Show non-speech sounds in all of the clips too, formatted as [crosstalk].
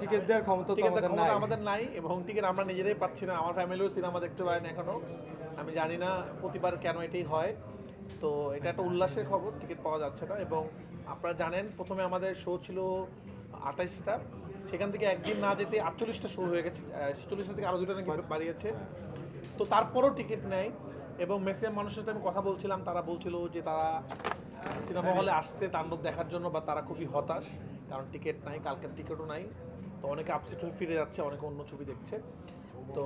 Ticket দেওয়ার ক্ষমতা তো আমাদের নাই। আমাদের নাই এবং টিকিট আমরা নিজেরাই পাচ্ছি না আমার ফ্যামিলিও সিনেমা দেখতে পারেন এখনও। আমি জানি না প্রতিবার কেন এটাই হয়। তো এটা একটা উল্লাসের খবর টিকিট পাওয়া যাচ্ছে না এবং আপনারা জানেন প্রথমে আমাদের শো ছিল আঠাইশটা। সেখান থেকে একদিন না যেতে আটচল্লিশটা শো হয়ে গেছে ছেচল্লিশটা থেকে আরও দুটো নাকি বাড়িয়েছে। তো তারপরও টিকিট নেয় এবং ম্যাক্সিমাম মানুষের সাথে আমি কথা বলছিলাম তারা বলছিল যে তারা সিনেমা হলে আসছে তাণ্ডব দেখার জন্য বা তারা খুবই হতাশ কারণ টিকিট নাই কালকের টিকিটও নাই। তো অনেকে আপসেট হয়ে ফিরে যাচ্ছে, অনেকে অন্য ছবি দেখছে। তো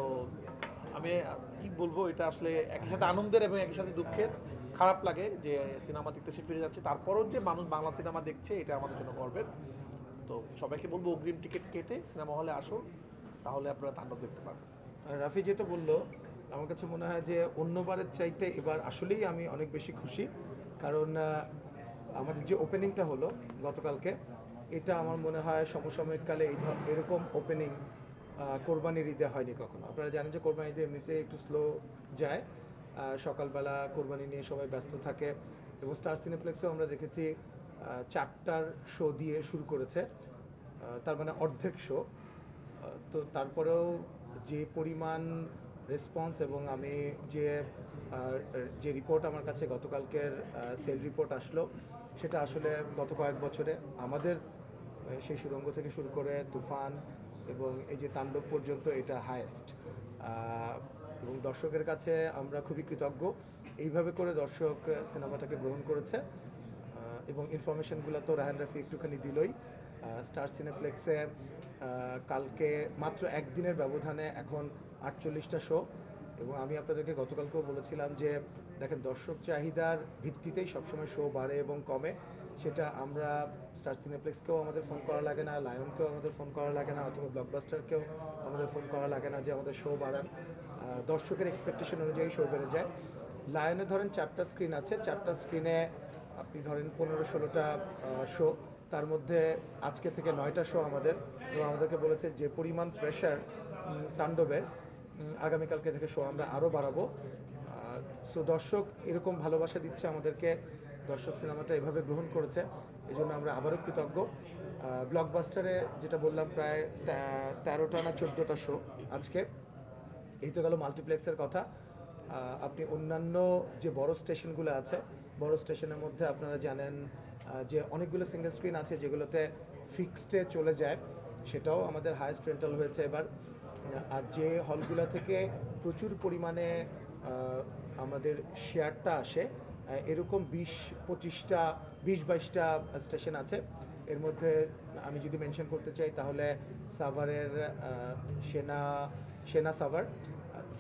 আমি, কি বলব, এটা আসলে একই সাথে আনন্দের এবং একই সাথে দুঃখের। খারাপ লাগে যে সিনেমা দেখতে সে ফিরে যাচ্ছে। তারপরও যে মানুষ বাংলা সিনেমা দেখছে, এটা আমাদের জন্য গর্বের। তো সবাইকে বলব, অগ্রিম টিকিট কেটে সিনেমা হলে আসো, তাহলে আপনারা তাণ্ডব দেখতে পারবেন। রাফি যেটা বলল, আমার কাছে মনে হয় যে অন্যবারের চাইতে এবার আসলেই আমি অনেক বেশি খুশি। কারণ আমাদের যে ওপেনিংটা হলো গতকালকে এটা আমার মনে হয় সমসাময়িক কালে এই এরকম ওপেনিং কোরবানির ঈদে হয়নি কখনো। আপনারা জানেন যে কোরবানি ঈদে এমনিতে একটু স্লো যায়। সকালবেলা কোরবানি নিয়ে সবাই ব্যস্ত থাকে এবং স্টার সিনেপ্লেক্সেও আমরা দেখেছি চারটার শো দিয়ে শুরু করেছে। তার মানে অর্ধেক শো তো তারপরেও যে পরিমাণ রেসপন্স এবং আমি যে যে রিপোর্ট আমার কাছে গতকালকের সেল রিপোর্ট আসলো, সেটা আসলে গত কয়েক বছরে আমাদের সেই সুরঙ্গ থেকে শুরু করে তুফান এবং এই যে তাণ্ডব পর্যন্ত এটা হায়েস্ট এবং দর্শকের কাছে আমরা খুবই কৃতজ্ঞ। এইভাবে করে দর্শক সিনেমাটাকে গ্রহণ করেছে। এবং ইনফরমেশনগুলো তো রাহান রাফি একটুখানি দিলই। স্টার সিনেপ্লেক্সে কালকে মাত্র একদিনের ব্যবধানে এখন আটচল্লিশটা শো এবং আমি আপনাদেরকে গতকালকেও বলেছিলাম যে, দেখেন দর্শক চাহিদার ভিত্তিতেই সবসময় শো বাড়ে এবং কমে। সেটা আমরা স্টার সিনেপ্লেক্সকেও আমাদের ফোন করা লাগে না লায়নকেও আমাদের ফোন করা লাগে না, অথবা ব্লকবাস্টারকেও আমাদের ফোন করা লাগে না যে আমাদের শো বাড়ান। দর্শকের এক্সপেকটেশন অনুযায়ী শো বেড়ে যায়। লায়নে ধরেন চারটা স্ক্রিন আছে। চারটা স্ক্রিনে আপনি ধরেন পনেরো ষোলোটা শো তার মধ্যে আজকে থেকে নয়টা শো আমাদের এবং আমাদেরকে বলেছে যে পরিমাণ প্রেশার তাণ্ডবের আগামীকালকে থেকে শো আমরা আরও বাড়াবো। সো দর্শক এরকম ভালোবাসা দিচ্ছে আমাদেরকে। দর্শক সিনেমাটা এভাবে গ্রহণ করেছে এই জন্য আমরা আবারও কৃতজ্ঞ। ব্লকবাস্টারে যেটা বললাম প্রায় তেরোটা না চোদ্দোটা শো আজকে। এই তো গেল মাল্টিপ্লেক্সের কথা। আপনি অন্যান্য যে বড় স্টেশনগুলো আছে, বড় স্টেশনের মধ্যে আপনারা জানেন যে অনেকগুলো সিঙ্গেল স্ক্রিন আছে যেগুলোতে ফিক্সডে চলে যায়, সেটাও আমাদের হায়েস্ট রেন্টাল হয়েছে এবার। আর যে হলগুলো থেকে প্রচুর পরিমাণে আমাদের শেয়ারটা আসে এরকম বিশ, পঁচিশটা, বিশ, বাইশটা স্টেশন আছে। এর মধ্যে আমি যদি মেনশন করতে চাই, তাহলে সাভারের সেনা সেনা সাভার,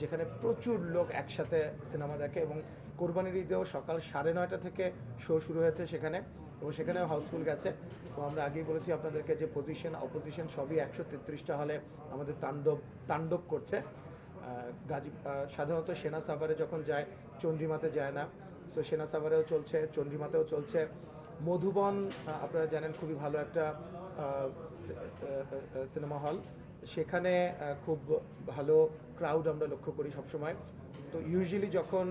যেখানে প্রচুর লোক একসাথে সিনেমা দেখে এবং কোরবানির ঈদেও সকাল সাড়ে নয়টা থেকে শো শুরু হয়েছে সেখানে এবং সেখানেও হাউসফুল গেছে। তো আমরা আগেই বলেছি আপনাদেরকে যে পজিশন অপোজিশন সবই একশো তেত্রিশটা হলে আমাদের তাণ্ডব তাণ্ডব করছে। গাজী সাধারণত সেনা সাভারে যখন যায়, চন্দ্রিমাতে যায় না। তো সেনা সাভারেও চলছে চন্দ্রিমাতেও চলছে। মধুবন আপনারা জানেন খুবই ভালো একটা সিনেমা হল। সেখানে খুব ভালো ক্রাউড আমরা লক্ষ্য করি সবসময়। তো ইউজুয়ালি যখন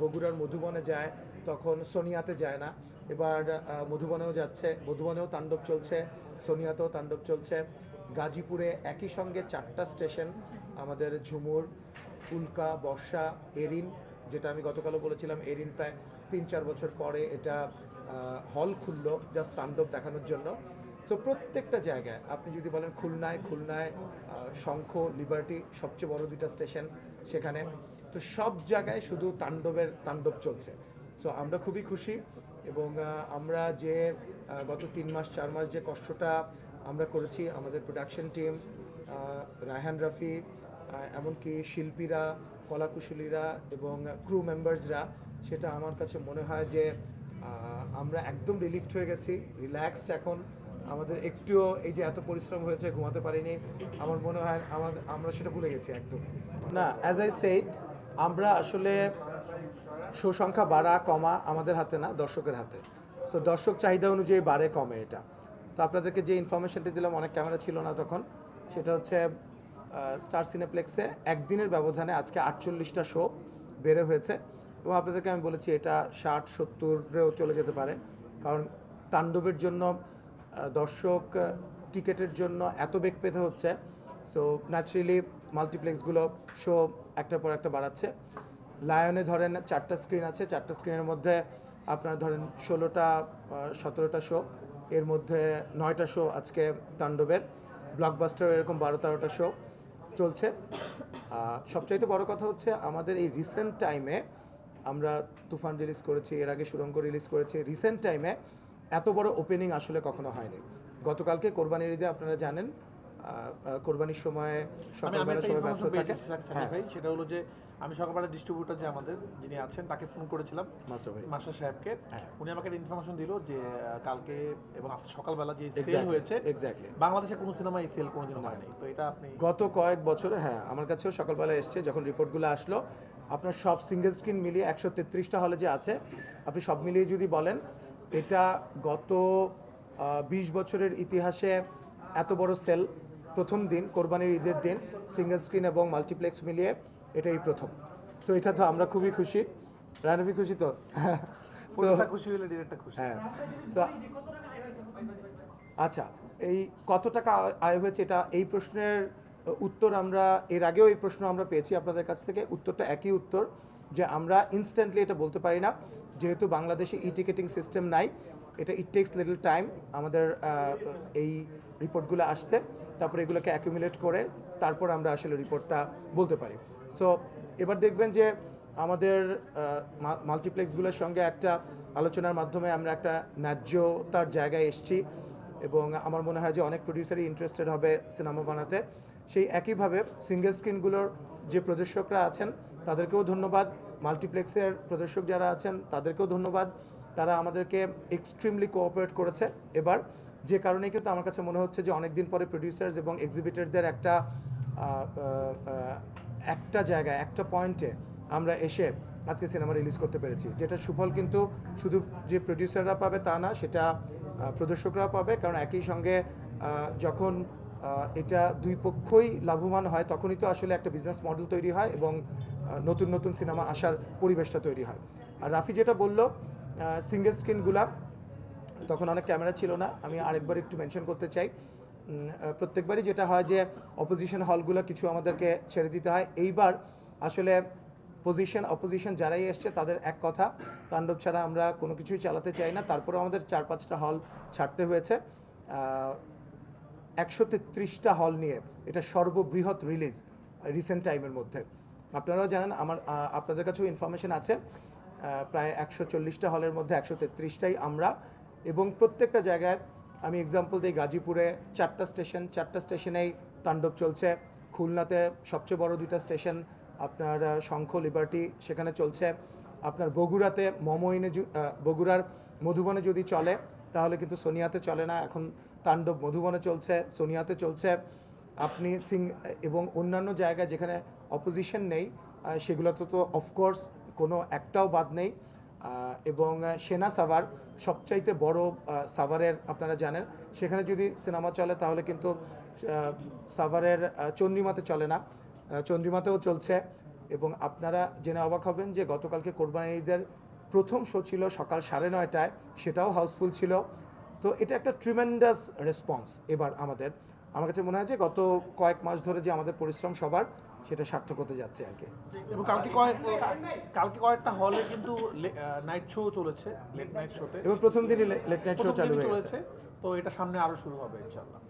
বগুড়ার মধুবনে যায়, তখন সোনিয়াতে যায় না। এবার মধুবনেও যাচ্ছে, মধুবনেও তাণ্ডব চলছে, সোনিয়াতেও তাণ্ডব চলছে। গাজীপুরে একই সঙ্গে চারটা স্টেশন, আমাদের ঝুমুর, উল্কা, বর্ষা, এরিন যেটা আমি গতকালও বলেছিলাম এরিন প্রায় তিন চার বছর পরে এটা হল খুললো জাস্ট তাণ্ডব দেখানোর জন্য। তো প্রত্যেকটা জায়গায়, আপনি যদি বলেন খুলনায় খুলনায় শঙ্খ লিবার্টি সবচেয়ে বড় দুইটা স্টেশন সেখানে, তো সব জায়গায় শুধু তাণ্ডবের, তাণ্ডব চলছে। সো আমরা খুবই খুশি এবং আমরা যে গত তিন মাস, চার মাস যে কষ্টটা আমরা করেছি, আমাদের প্রোডাকশন টিম রায়হান রাফি এমনকি শিল্পীরা, কলাকুশলীরা এবং ক্রু মেম্বার্সরা সেটা আমার কাছে মনে হয় যে আমরা একদম রিলিফড হয়ে গেছি রিল্যাক্সড এখন। আমাদের একটুও এই যে এত পরিশ্রম হয়েছে, ঘুমাতে পারিনি, আমার মনে হয় আমাদের আমরা সেটা ভুলে গেছি একদম। না অ্যাজ আই সেইড আমরা আসলে সুসংখ্যা বাড়া, কমা আমাদের হাতে না, দর্শকের হাতে। সো দর্শক চাহিদা অনুযায়ী বাড়ে, কমে এটা। তো আপনাদেরকে যে ইনফরমেশনটি দিলাম, অনেক ক্যামেরা ছিল না তখন, সেটা হচ্ছে স্টার সিনেপ্লেক্সে একদিনের ব্যবধানে আজকে আটচল্লিশটা শো বেড়ে হয়েছে। এবং আপনাদেরকে আমি বলেছি, এটা ষাট সত্তরেও চলে যেতে পারে। কারণ তাণ্ডবের জন্য দর্শক টিকেটের জন্য এত বেগ পেতে হচ্ছে। সো ন্যাচারালি মাল্টিপ্লেক্সগুলো শো একটার পর একটা বাড়াচ্ছে। লায়নে ধরেন চারটা স্ক্রিন আছে। চারটা স্ক্রিনের মধ্যে আপনার ধরেন ষোলোটা সতেরোটা শো এর মধ্যে নয়টা শো আজকে তাণ্ডবের। ব্লকবাস্টার এরকম বারো তেরোটা শো চলছে। সবচাইতে বড় কথা হচ্ছে আমাদের এই রিসেন্ট টাইমে আমরা তুফান রিলিজ করেছি এর আগে সুরঙ্গ রিলিজ করেছি। রিসেন্ট টাইমে এত বড় ওপেনিং আসলে কখনো হয়নি। গতকালকে কোরবানির ঈদে আপনারা জানেন কোরবানির সময় সকালবেলা সবাই ব্যস্ত থাকে। হ্যাঁ। সেটা হলো যে আমি সকালবেলা ডিস্ট্রিবিউটর যে আমাদের যিনি আছেন তাকে ফোন করেছিলাম। মাস্টার ভাই। মাস্টার সাহেবকে। হ্যাঁ। উনি আমাকে ইনফরমেশন দিল যে কালকে এবং আজকে সকালবেলা যে সেল হয়েছে exactly. বাংলাদেশে কোনো সিনেমা এই সেল কোনোদিনও হয়নি। তো এটা আপনি গত কয়েক বছরে হ্যাঁ আমার কাছেও সকালবেলা এসছে যখন রিপোর্টগুলো আসলো আপনার সব সিঙ্গেল স্ক্রিন মিলিয়ে একশো তেত্রিশটা হলে যে আছে আপনি সব মিলিয়ে যদি বলেন এটা গত বিশ বছরের ইতিহাসে এত বড় সেল প্রথম দিন কোরবানির ঈদের দিন সিঙ্গেল স্ক্রিন এবং মাল্টিপ্লেক্স মিলিয়ে এটাই প্রথম। সো এটা তো আমরা খুবই খুশি। রানবি খুশি তো? [laughs] খুশি হলে ডিরেক্টর খুশি। হ্যাঁ। আচ্ছা এই কত টাকা আয়- হয়েছে এটা? এই প্রশ্নের উত্তর আমরা এর আগেও এই প্রশ্ন আমরা পেয়েছি আপনাদের কাছ থেকে। উত্তরটা একই উত্তর যে আমরা ইনস্ট্যান্টলি এটা বলতে পারি না। যেহেতু বাংলাদেশে ই টিকেটিং সিস্টেম নাই এটা ইট টেক্স লিটল টাইম আমাদের এই রিপোর্টগুলো আসতে। তারপরে এগুলোকে অ্যাকুমুলেট করে তারপর আমরা আসলে রিপোর্টটা বলতে পারি। সো এবার দেখবেন যে আমাদের মাল্টিপ্লেক্সগুলোর সঙ্গে একটা আলোচনার মাধ্যমে আমরা একটা ন্যায্যতার জায়গায় এসেছি এবং আমার মনে হয় যে অনেক প্রডিউসারই ইন্টারেস্টেড হবে সিনেমা বানাতে। সেই একইভাবে সিঙ্গেল স্ক্রিনগুলোর যে প্রদর্শকরা আছেন, তাদেরকেও ধন্যবাদ। মাল্টিপ্লেক্সের প্রদর্শক যারা আছেন, তাদেরকেও ধন্যবাদ। তারা আমাদেরকে এক্সট্রিমলি কোঅপারেট করেছে। এবার যে কারণে কিন্তু আমার কাছে মনে হচ্ছে যে অনেকদিন পরে প্রডিউসার্স এবং এক্সিবিটরদের একটা একটা জায়গায় একটা পয়েন্টে আমরা এসে আজকে সিনেমা রিলিজ করতে পেরেছি। যেটা সুফল কিন্তু শুধু যে প্রডিউসাররা পাবে তা না সেটা আহ, প্রদর্শকরাও পাবে। কারণ একই সঙ্গে যখন এটা দুই পক্ষই লাভবান হয় তখনই তো আসলে একটা বিজনেস মডেল তৈরি হয় এবং নতুন নতুন সিনেমা আসার পরিবেশটা তৈরি হয়। আর রাফি যেটা বলল সিঙ্গেল স্ক্রিনগুলা তখন অনেক ক্যামেরা ছিল না। আমি আরেকবার একটু মেনশন করতে চাই। প্রত্যেকবারই যেটা হয় যে অপোজিশন হলগুলো কিছু আমাদেরকে ছেড়ে দিতে হয়। এইবার আসলে পজিশন অপোজিশন যারাই এসছে তাদের এক কথা, তাণ্ডব ছাড়া আমরা কোনো কিছুই চালাতে চাই না। তারপরে আমাদের চার পাঁচটা হল ছাড়তে হয়েছে। একশো তেত্রিশটা হল নিয়ে এটা সর্ববৃহৎ রিলিজ রিসেন্ট টাইমের মধ্যে। আপনারাও জানেন, আমার আপনাদের কাছেও ইনফরমেশন আছে। প্রায় একশো চল্লিশটা হলের মধ্যে একশো তেত্রিশটাই আমরা এবং প্রত্যেকটা জায়গায় আমি এক্সাম্পল দিই গাজীপুরে চারটা স্টেশন চারটা স্টেশনেই তাণ্ডব চলছে। খুলনাতে সবচেয়ে বড় দুইটা স্টেশন আপনার শঙ্খ লিবার্টি সেখানে চলছে। আপনার বগুড়াতে মমইনে বগুড়ার মধুবনে যদি চলে, তাহলে কিন্তু সোনিয়াতে চলে না। এখন তাণ্ডব মধুবনে চলছে, সোনিয়াতে চলছে। আপনি সিং, এবং অন্যান্য জায়গায় যেখানে অপোজিশন নেই সেগুলোতে তো অফকোর্স কোনো একটাও বাদ নেই। এবং সেনা সাভার সবচাইতে বড় সাভারের আপনারা জানেন। সেখানে যদি সিনেমা চলে তাহলে কিন্তু সাভারের চন্দ্রিমাতে চলে না। চন্দ্রিমাতেও চলছে। এবং আপনারা জেনে অবাক হবেন যে গতকালকে কোরবানি ঈদের প্রথম শো ছিল সকাল সাড়ে নয়টায়। সেটাও হাউসফুল ছিল। তো এটা একটা ট্রিমেন্ডাস রেসপন্স এবার আমাদের। আমার কাছে মনে হয় যে গত কয়েক মাস ধরে যে আমাদের পরিশ্রম সবার সেটা সার্থক হতে যাচ্ছে আর কি এবং কালকে কয়েক কালকে কয়েকটা হলে কিন্তু নাইট শো চলেছে লেট নাইট শোতে এবং প্রথম দিনই লেট নাইট শো চালু হয়েছে চলেছে তো এটা সামনে আরও শুরু হবে ইনশাল্লাহ